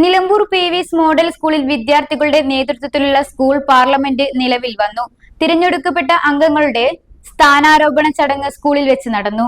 Nilambur P വിസ് model സ്കൂളിൽ വിദ്യാർത്ഥികളുടെ നേതൃത്വത്തിലുള്ള സ്കൂൾ പാർലമെന്റ് നിലവിൽ വന്നു. തിരഞ്ഞെടുക്കപ്പെട്ട അംഗങ്ങളുടെ സ്ഥാനാരോപണ ചടങ്ങ് സ്കൂളിൽ വെച്ച് നടന്നു.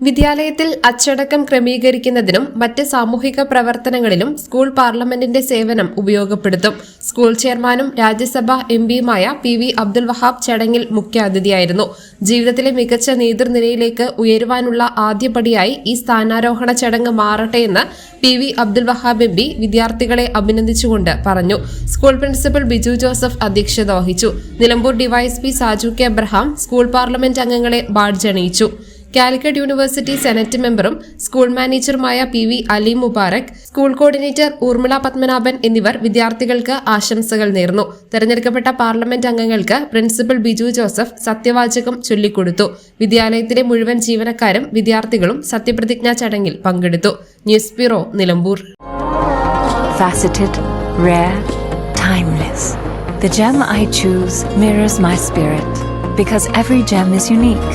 വിദ്യാലയത്തിൽ അച്ചടക്കം ക്രമീകരിക്കുന്നതിനും മറ്റ് സാമൂഹിക പ്രവർത്തനങ്ങളിലും സ്കൂൾ പാർലമെന്റിന്റെ സേവനം ഉപയോഗപ്പെടുത്തും. സ്കൂൾ ചെയർമാനും രാജ്യസഭാ എം പിയുമായ പി വി അബ്ദുൽ വഹാബ് ചടങ്ങിൽ മുഖ്യാതിഥിയായിരുന്നു. ജീവിതത്തിലെ മികച്ച നേതൃനിരയിലേക്ക് ഉയരുവാനുള്ള ആദ്യപടിയായി ഈ സ്ഥാനാരോഹണ ചടങ്ങ് മാറട്ടെയെന്ന് P V Abdul Wahab M P വിദ്യാർത്ഥികളെ അഭിനന്ദിച്ചുകൊണ്ട് പറഞ്ഞു. സ്കൂൾ പ്രിൻസിപ്പൽ ബിജു ജോസഫ് അധ്യക്ഷത വഹിച്ചു. Nilambur DYSP Saju K Abraham school parliament അംഗങ്ങളെ ബാഡ്ജ് അണിയിച്ചു. കാലിക്കറ്റ് യൂണിവേഴ്സിറ്റി സെനറ്റ് മെമ്പറും school മാനേജറുമായ P V Ali Mubarak school coordinator Urmila Padmanabhan എന്നിവർ വിദ്യാർത്ഥികൾക്ക് ആശംസകൾ നേർന്നു. തെരഞ്ഞെടുക്കപ്പെട്ട പാർലമെന്റ് അംഗങ്ങൾക്ക് പ്രിൻസിപ്പൽ ബിജു ജോസഫ് സത്യവാചകം ചൊല്ലിക്കൊടുത്തു. വിദ്യാലയത്തിലെ മുഴുവൻ ജീവനക്കാരും വിദ്യാർത്ഥികളും സത്യപ്രതിജ്ഞാ ചടങ്ങിൽ പങ്കെടുത്തു. News bureau Nilambur. Faceted, rare, timeless. The gem I choose mirrors my spirit because every gem is unique,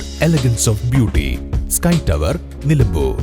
elegance of beauty Sky Tower Nilambur